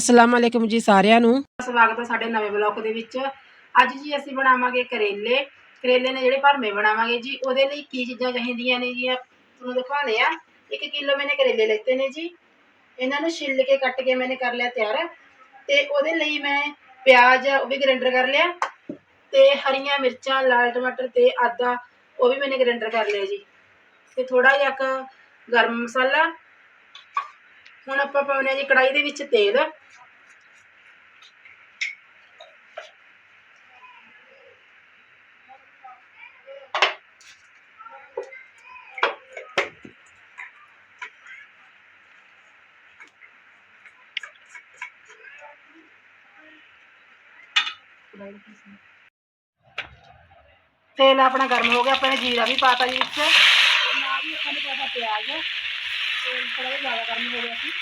ਅਸਲਾਮ ਅਲੈਕੁਮ ਜੀ ਸਾਰਿਆਂ ਨੂੰ। ਸਵਾਗਤ ਹੈ ਸਾਡੇ ਨਵੇਂ ਬਲੌਗ ਦੇ ਵਿੱਚ। ਅੱਜ ਜੀ ਅਸੀਂ ਬਣਾਵਾਂਗੇ ਕਰੇਲੇ। ਕਰੇਲੇ ਨੇ ਜਿਹੜੇ ਭਰਵੇਂ ਬਣਾਵਾਂਗੇ ਜੀ, ਉਹਦੇ ਲਈ ਕੀ ਚੀਜ਼ਾਂ ਚਾਹੀਦੀਆਂ ਨੇ ਜੀ? ਤੁਹਾਨੂੰ ਦਿਖਾਉਣੇ ਆ। 1 ਕਿਲੋ ਮੈਨੇ ਕਰੇਲੇ ਲੈਤੇ ਨੇ ਜੀ। ਇਹਨਾਂ ਨੂੰ ਛਿੱਲ ਕੇ ਕੱਟ ਕੇ ਮੈਨੇ ਕਰ ਲਿਆ ਤਿਆਰ। ਤੇ ਉਹਦੇ ਲਈ ਮੈਂ ਪਿਆਜ਼ ਉਹ ਵੀ ਗ੍ਰਾਈਂਡਰ ਕਰ ਲਿਆ। ਤੇ ਹਰੀਆਂ ਮਿਰਚਾਂ, ਲਾਲ ਟਮਾਟਰ ਤੇ ਆਦਾ ਉਹ ਵੀ ਮੈਨੇ ਗ੍ਰਾਈਂਡਰ ਕਰ ਲਿਆ ਜੀ। ਤੇ ਥੋੜਾ ਜਿਹਾ ਕੁ ਗਰਮ ਮਸਾਲਾ। ਹੁਣ ਆਪਾਂ ਪਾਉਣੇ ਆ ਜੀ ਕੜਾਈ ਦੇ ਵਿੱਚ ਤੇਲ। ਤੇਲ ਆਪਣਾ ਗਰਮ ਹੋ ਗਿਆ, ਆਪਾਂ ਨੇ ਜੀਰਾ ਵੀ ਪਾਤਾ ਜੀ ਵਿੱਚ। ਨਾਲ ਹੀ ਆਪਾਂ ਨੇ ਪਾਤਾ ਪਿਆਜ਼। ਤੇਲ ਥੋੜਾ ਜ਼ਿਆਦਾ ਗਰਮ ਹੋ ਗਿਆ ਸੀ।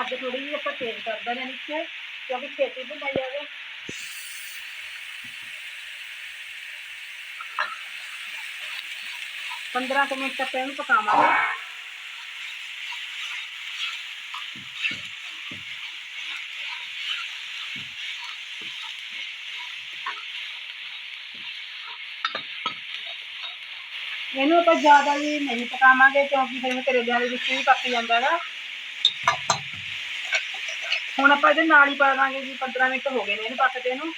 ਅੱਜ ਥੋੜੀ ਜਿਹੀ ਆਪਾਂ ਤੇਜ਼ ਕਰ ਦੇਣਾ ਨੀਚੇ ਕਿਉਂਕਿ ਛੇਤੀ ਭੁੰਨਾਈ ਜਾਵੇ। ਪੰਦਰਾਂ ਕੁ ਮਿੰਟ ਤੱਕ ਇਹਨੂੰ ਪਕਾਵਾਂਗੇ। ਇਹਨੂੰ ਆਪਾਂ ਜ਼ਿਆਦਾ ਵੀ ਨਹੀਂ ਪਕਾਵਾਂਗੇ, ਕਿਉਂਕਿ ਫਿਰ ਕਰੇਲਿਆਂ ਦੇ ਵਿੱਚ ਵੀ ਪੱਕ ਜਾਂਦਾ ਹੈਗਾ ਹੁਣ ਆਪਾਂ ਇਹਦੇ ਨਾਲ ਹੀ ਪਾ ਦਾਂਗੇ ਜੀ 15 ਮਿੰਟ ਹੋ ਗਏ ਨੇ ਇਹਨੂੰ ਪੱਕਦੇ ਨੂੰ।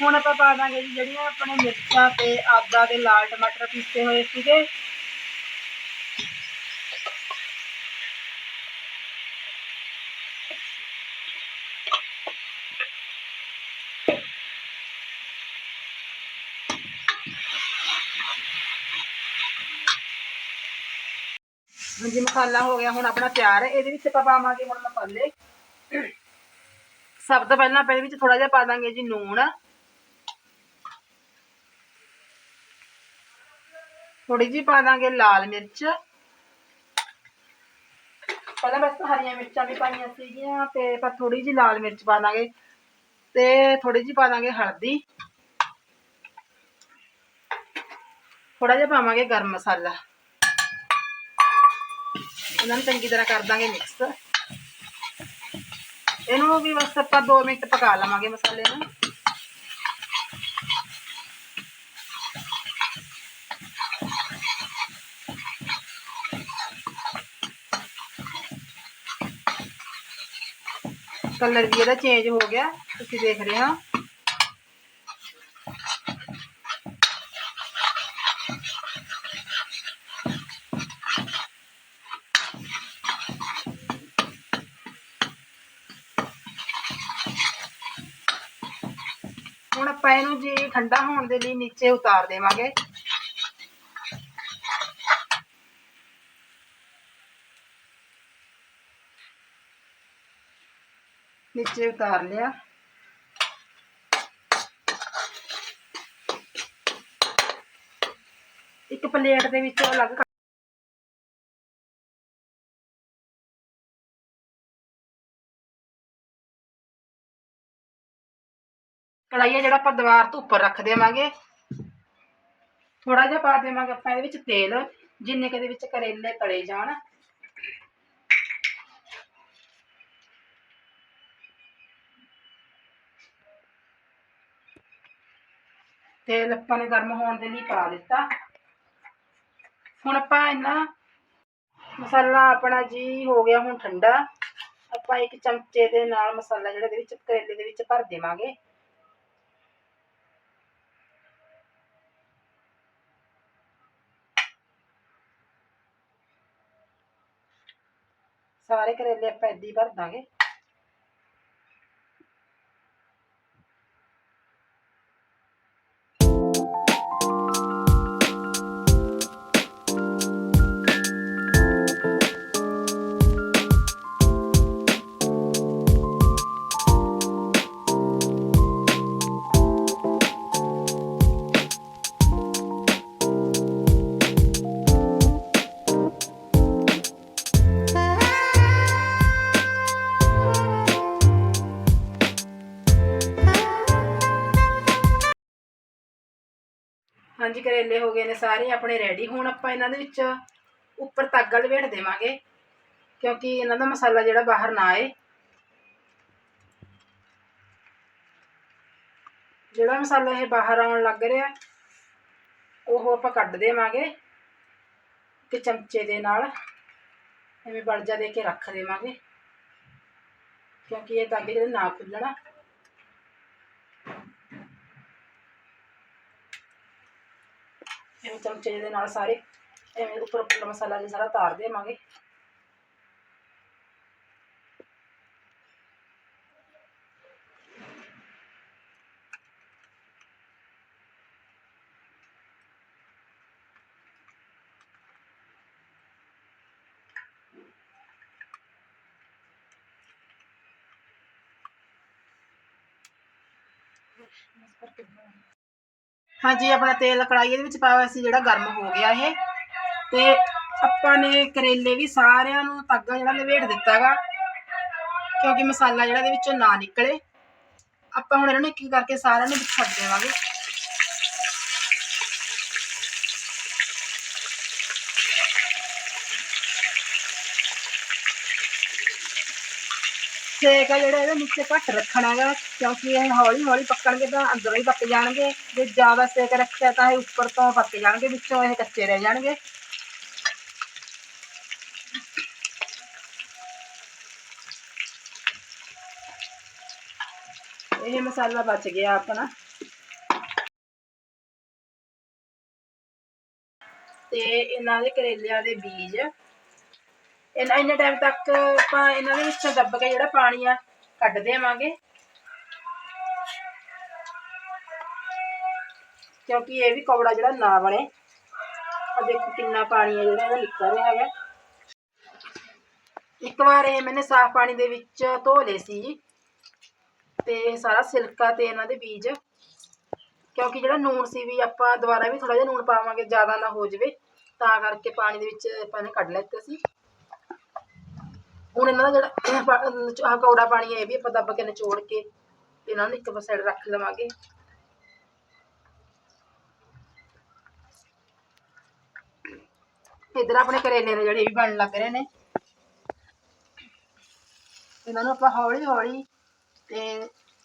ਹੁਣ ਆਪਾਂ ਪਾ ਦਾਂਗੇ ਜੀ ਜਿਹੜੀਆਂ ਆਪਣੇ ਮਿਰਚਾਂ ਤੇ ਆਦਾ ਤੇ ਲਾਲ ਟਮਾਟਰ ਪੀਸੇ ਹੋਏ ਸੀਗੇ। ਹਾਂਜੀ, ਮਸਾਲਾ ਹੋ ਗਿਆ, ਹੁਣ ਆਪਣਾ ਤਿਆਰ ਹੈ। ਇਹਦੇ ਵਿੱਚ ਆਪਾਂ ਪਾਵਾਂਗੇ ਹੁਣ ਮਸਾਲੇ। ਸਭ ਤੋਂ ਪਹਿਲਾਂ ਆਪਾਂ ਇਹਦੇ ਵਿੱਚ ਥੋੜਾ ਜਿਹਾ ਪਾ ਦਾਂਗੇ ਜੀ ਨੂਣ ਥੋੜੀ ਜਿਹੀ ਪਾ ਦਾਂਗੇ ਲਾਲ ਮਿਰਚ। ਪਹਿਲਾਂ ਬਸ ਹਰੀਆਂ ਮਿਰਚਾਂ ਵੀ ਪਾਈਆਂ ਸੀਗੀਆਂ ਤੇ ਆਪਾਂ ਥੋੜੀ ਜਿਹੀ ਲਾਲ ਮਿਰਚ ਪਾ ਦਾਂਗੇ ਤੇ ਥੋੜੀ ਜਿਹੀ ਪਾ ਦਾਂਗੇ ਹਲਦੀ। ਥੋੜਾ ਜਿਹਾ ਪਾਵਾਂਗੇ ਗਰਮ ਮਸਾਲਾ। ਇਹਨਾਂ ਨੂੰ ਚੰਗੀ ਤਰ੍ਹਾਂ ਕਰ ਦਾਂਗੇ ਮਿਕਸ। ਇਹਨੂੰ ਵੀ ਬਸ ਆਪਾਂ 2 ਮਿੰਟ ਪਕਾ ਲਵਾਂਗੇ ਮਸਾਲੇ ਨੂੰ। ਕਲਰ ਵੀ ਇਹਦਾ ਚੇਂਜ ਹੋ ਗਿਆ, ਤੁਸੀਂ ਦੇਖ ਰਹੇ ਹੋ ਹੁਣ ਆਪਾਂ ਇਹਨੂੰ ਜੀ ਠੰਡਾ ਹੋਣ ਦੇ ਲਈ ਨੀਚੇ ਉਤਾਰ ਦੇਵਾਂਗੇ। ਨੀਚੇ ਉਤਾਰ ਲਿਆ। ਇੱਕ ਪਲੇਟ ਦੇ ਵਿੱਚ ਅਲੱਗ ਕੜਾਈਆ ਜਿਹੜਾ ਆਪਾਂ ਦੀਵਾਰ ਤੋਂ ਉੱਪਰ ਰੱਖ ਦੇਵਾਂਗੇ। ਥੋੜਾ ਜਿਹਾ ਪਾ ਦੇਵਾਂਗੇ ਆਪਾਂ ਇਹਦੇ ਵਿੱਚ ਤੇਲ, ਜਿੰਨੇ ਕਦੇ ਵਿੱਚ ਕਰੇਲੇ ਤਲੇ ਜਾਣ। ਤੇਲ ਆਪਾਂ ਨੇ ਗਰਮ ਹੋਣ ਦੇ ਲਈ ਪਾ ਦਿੱਤਾ। ਹੁਣ ਆਪਾਂ ਇਹਨਾਂ ਮਸਾਲਾ ਆਪਣਾ ਜੀ ਹੋ ਗਿਆ ਹੁਣ ਠੰਡਾ। ਆਪਾਂ ਇੱਕ ਚਮਚੇ ਦੇ ਨਾਲ ਮਸਾਲਾ ਜਿਹੜਾ ਦੇ ਵਿੱਚ ਕਰੇਲੇ ਦੇ ਵਿੱਚ ਭਰ ਦੇਵਾਂਗੇ। ਸਾਰੇ ਕਰੇਲੇ ਆਪਾਂ ਏਦਾਂ ਹੀ ਭਰ ਦਾਂਗੇ। ਹਾਂਜੀ, ਕਰੇਲੇ ਹੋ ਗਏ ਨੇ ਸਾਰੇ, ਆਪਣੇ ਰੈਡੀ ਹੁਣ ਆਪਾਂ ਇਹਨਾਂ ਦੇ ਵਿੱਚ ਉੱਪਰ ਤਾਗਾ ਲਵੇਟ ਦੇਵਾਂਗੇ, ਕਿਉਂਕਿ ਇਹਨਾਂ ਦਾ ਮਸਾਲਾ ਜਿਹੜਾ ਬਾਹਰ ਨਾ ਆਏ। ਜਿਹੜਾ ਮਸਾਲਾ ਇਹ ਬਾਹਰ ਆਉਣ ਲੱਗ ਰਿਹਾ, ਉਹ ਆਪਾਂ ਕੱਢ ਦੇਵਾਂਗੇ ਤੇ ਚਮਚੇ ਦੇ ਨਾਲ। ਐਵੇਂ ਬਲਜਾ ਦੇ ਕੇ ਰੱਖ ਦੇਵਾਂਗੇ, ਕਿਉਂਕਿ ਇਹ ਤਾਗੇ ਜਿਹੜੇ ਨਾ ਖੁੱਲਣਾ। ਐਵੇਂ ਚਮਚੇ ਦੇ ਨਾਲ ਸਾਰੇ ਐਵੇਂ ਉੱਪਰ ਉੱਪਰ ਮਸਾਲਾ ਜਿਹਾ ਸਾਰਾ ਤਾਰ ਦੇਵਾਂਗੇ ਹਾਂਜੀ, ਆਪਣਾ ਤੇਲ ਕੜਾਈ ਦੇ ਵਿੱਚ ਪਾਇਆ ਹੋਇਆ ਸੀ, ਜਿਹੜਾ ਗਰਮ ਹੋ ਗਿਆ ਇਹ। ਤੇ ਆਪਾਂ ਨੇ ਕਰੇਲੇ ਵੀ ਸਾਰਿਆਂ ਨੂੰ ਤਾਗਾ ਜਿਹੜਾ ਲਵੇਟ ਦਿੱਤਾਗਾ ਕਿਉਂਕਿ ਮਸਾਲਾ ਜਿਹੜਾ ਇਹਦੇ ਵਿੱਚੋਂ ਨਾ ਨਿਕਲੇ। ਆਪਾਂ ਹੁਣ ਇਹਨਾਂ ਨੂੰ ਇੱਕ ਇੱਕ ਕਰਕੇ ਸਾਰਿਆਂ ਨੂੰ ਵਿੱਚ ਛੱਡ ਦੇਵਾਂਗੇ। ਸੇਕ ਆ ਜਿਹੜਾ ਇਹਦਾ ਨੀਚੇ ਘੱਟ ਰੱਖਣਾ ਹੈਗਾ, ਕਿਉਂਕਿ ਇਹ ਹੌਲੀ ਹੌਲੀ ਪੱਕਣਗੇ ਤਾਂ ਅੰਦਰੋਂ ਹੀ ਪੱਕ ਜਾਣਗੇ। ਜੇ ਜ਼ਿਆਦਾ ਸੇਕ ਰੱਖਿਆ ਤਾਂ ਇਹ ਉੱਪਰ ਤੋਂ ਪੱਕ ਜਾਣਗੇ, ਵਿੱਚੋਂ ਇਹ ਕੱਚੇ ਰਹਿ ਜਾਣਗੇ। ਇਹ ਮਸਾਲਾ ਬਚ ਗਿਆ ਆਪਣਾ। ਤੇ ਇਹਨਾਂ ਦੇ ਕਰੇਲਿਆਂ ਦੇ ਬੀਜ ਇਹਨਾਂ ਇੰਨੇ ਟਾਈਮ ਤੱਕ ਆਪਾਂ ਇਹਨਾਂ ਦੇ ਵਿੱਚੋਂ ਦੱਬ ਕੇ ਜਿਹੜਾ ਪਾਣੀ ਆ ਕੱਢ ਦੇਵਾਂਗੇ। ਕਿਉਂਕਿ ਇਹ ਵੀ ਕੌੜਾ ਜਿਹੜਾ ਨਾ ਬਣੇ। ਆ ਦੇਖੋ ਕਿੰਨਾ ਪਾਣੀ ਹੈ ਜਿਹੜਾ ਇਹਦਾ ਨਿਕਲ ਰਿਹਾ ਹੈਗਾ। ਇੱਕ ਵਾਰ ਇਹ ਮੈਨੇ ਸਾਫ਼ ਪਾਣੀ ਦੇ ਵਿੱਚ ਧੋ ਲਏ ਸੀ। ਜੀ ਤੇ ਸਾਰਾ ਸਿਲਕਾ ਤੇ ਇਹਨਾਂ ਦੇ ਬੀਜ। ਕਿਉਂਕਿ ਜਿਹੜਾ ਨੂਣ ਸੀ ਵੀ ਆਪਾਂ ਦੁਬਾਰਾ ਵੀ ਥੋੜਾ ਜਿਹਾ ਨੂਣ ਪਾਵਾਂਗੇ, ਜ਼ਿਆਦਾ ਨਾ ਹੋ ਜਾਵੇ। ਤਾਂ ਕਰਕੇ ਪਾਣੀ ਦੇ ਵਿੱਚ ਆਪਾਂ ਨੇ ਕੱਢ ਲਿੱਤੇ ਸੀ। ਹੁਣ ਇਹਨਾਂ ਦਾ ਜਿਹੜਾ ਆਹ ਕੌੜਾ ਪਾਣੀ ਹੈ, ਇਹ ਵੀ ਆਪਾਂ ਦੱਬ ਕੇ ਨਿਚੋੜ ਕੇ ਇਹਨਾਂ ਨੂੰ ਇੱਕ ਪਾਸੇ ਰੱਖ ਲਵਾਂਗੇ। ਇਧਰ ਆਪਣੇ ਕਰੇਲੇ ਦੇ ਜਿਹੜੇ ਵੀ ਬਣਨ ਲੱਗ ਰਹੇ ਨੇ। ਇਹਨਾਂ ਨੂੰ ਆਪਾਂ ਹੌਲੀ ਹੌਲੀ ਤੇ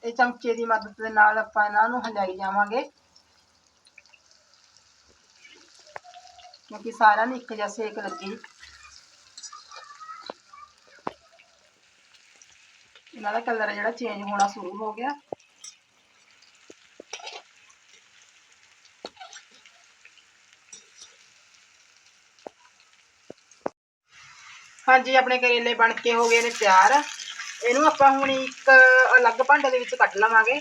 ਇਹ ਚਮਚੇ ਦੀ ਮਦਦ ਦੇ ਨਾਲ ਆਪਾਂ ਇਹਨਾਂ ਨੂੰ ਹਲਾਈ ਜਾਵਾਂਗੇ। ਕਿਉਂਕਿ ਸਾਰਿਆਂ ਨੂੰ ਇੱਕ ਜਿਹਾ ਸੇਕ ਲੱਗੇ। ਇਹਨਾਂ ਦਾ ਕਲਰ ਜਿਹੜਾ ਚੇਂਜ ਹੋਣਾ ਸ਼ੁਰੂ ਹੋ ਗਿਆ। ਹਾਂਜੀ, ਆਪਣੇ ਕਰੇਲੇ ਬਣ ਕੇ ਹੋ ਗਏ ਨੇ ਤਿਆਰ। ਇਹਨੂੰ ਆਪਾਂ ਹੁਣ ਇੱਕ ਅਲੱਗ ਭਾਂਡੇ ਦੇ ਵਿੱਚ ਕੱਟ ਲਵਾਂਗੇ।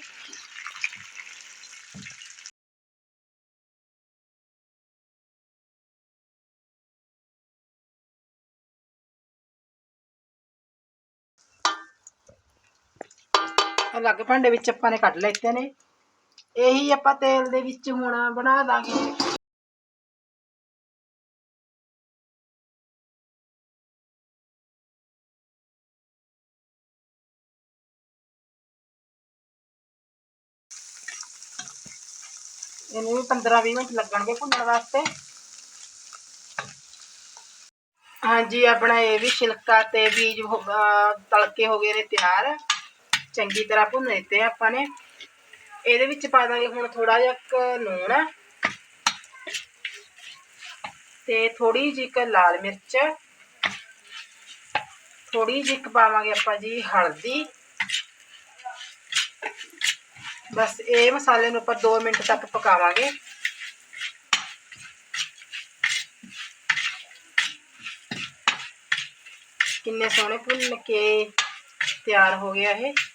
ਅਲੱਗ ਭਾਂਡੇ ਵਿੱਚ ਆਪਾਂ ਨੇ ਕੱਢ ਲੈਤੇ ਨੇ। ਇਹੀ ਆਪਾਂ ਤੇਲ ਦੇ ਵਿੱਚ ਹੁਣ ਬਣਾ ਦਾਂਗੇ। ਇਹਨੂੰ ਵੀ 15-20 ਮਿੰਟ ਲੱਗਣਗੇ ਭੁੰਨਣ ਵਾਸਤੇ। ਹਾਂਜੀ, ਆਪਣਾ ਇਹ ਵੀ ਛਿਲਕਾ ਤੇ ਬੀਜ ਹੋ- ਅਹ ਤਲ ਹੋ ਗਏ ਨੇ ਤਿਆਰ। ਚੰਗੀ ਤਰ੍ਹਾਂ ਭੁੰਨ ਦਿੱਤੇ ਆਪਾਂ ਨੇ ਇਹਦੇ ਵਿੱਚ ਪਾ ਦਾਂਗੇ ਹੁਣ ਥੋੜਾ ਜਿਹਾ ਕੁ ਲੂਣ ਤੇ ਥੋੜੀ ਜਿਹੀ ਕੁ ਲਾਲ ਮਿਰਚ। ਥੋੜੀ ਜਿਹੀ ਕੁ ਪਾਵਾਂਗੇ ਆਪਾਂ ਜੀ ਹਲਦੀ। ਬਸ ਇਹ ਮਸਾਲੇ ਨੂੰ ਆਪਾਂ 2 ਮਿੰਟ ਤੱਕ ਪਕਾਵਾਂਗੇ। ਕਿੰਨੇ ਸੋਹਣੇ ਭੁੰਨ ਕੇ ਤਿਆਰ ਹੋ ਗਿਆ ਇਹ।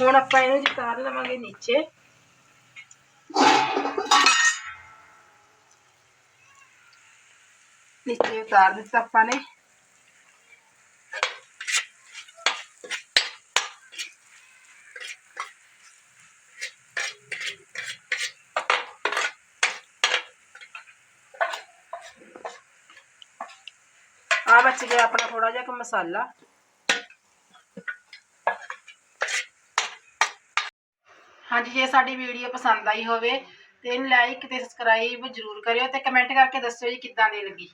ਹੁਣ ਆਪਾਂ ਇਹਨੂੰ ਜੀ ਉਤਾਰ ਲਵਾਂਗੇ ਨੀਚੇ। ਨੀਚੇ ਉਤਾਰ ਦਿੱਤਾ ਆਪਾਂ ਨੇ। ਆ ਬਚ ਗਿਆ ਆਪਣਾ ਥੋੜਾ ਜਿਹਾ ਕੁ ਮਸਾਲਾ। ਹਾਂਜੀ, ਜੇ ਸਾਡੀ ਵੀਡੀਓ ਪਸੰਦ ਆਈ ਹੋਵੇ ਤੇ ਇਹਨੂੰ ਲਾਈਕ ਤੇ ਸਬਸਕ੍ਰਾਈਬ ਜ਼ਰੂਰ ਕਰਿਓ ਤੇ ਕਮੈਂਟ ਕਰਕੇ ਦੱਸਿਓ ਜੀ ਕਿੱਦਾਂ ਦੀ ਲੱਗੀ।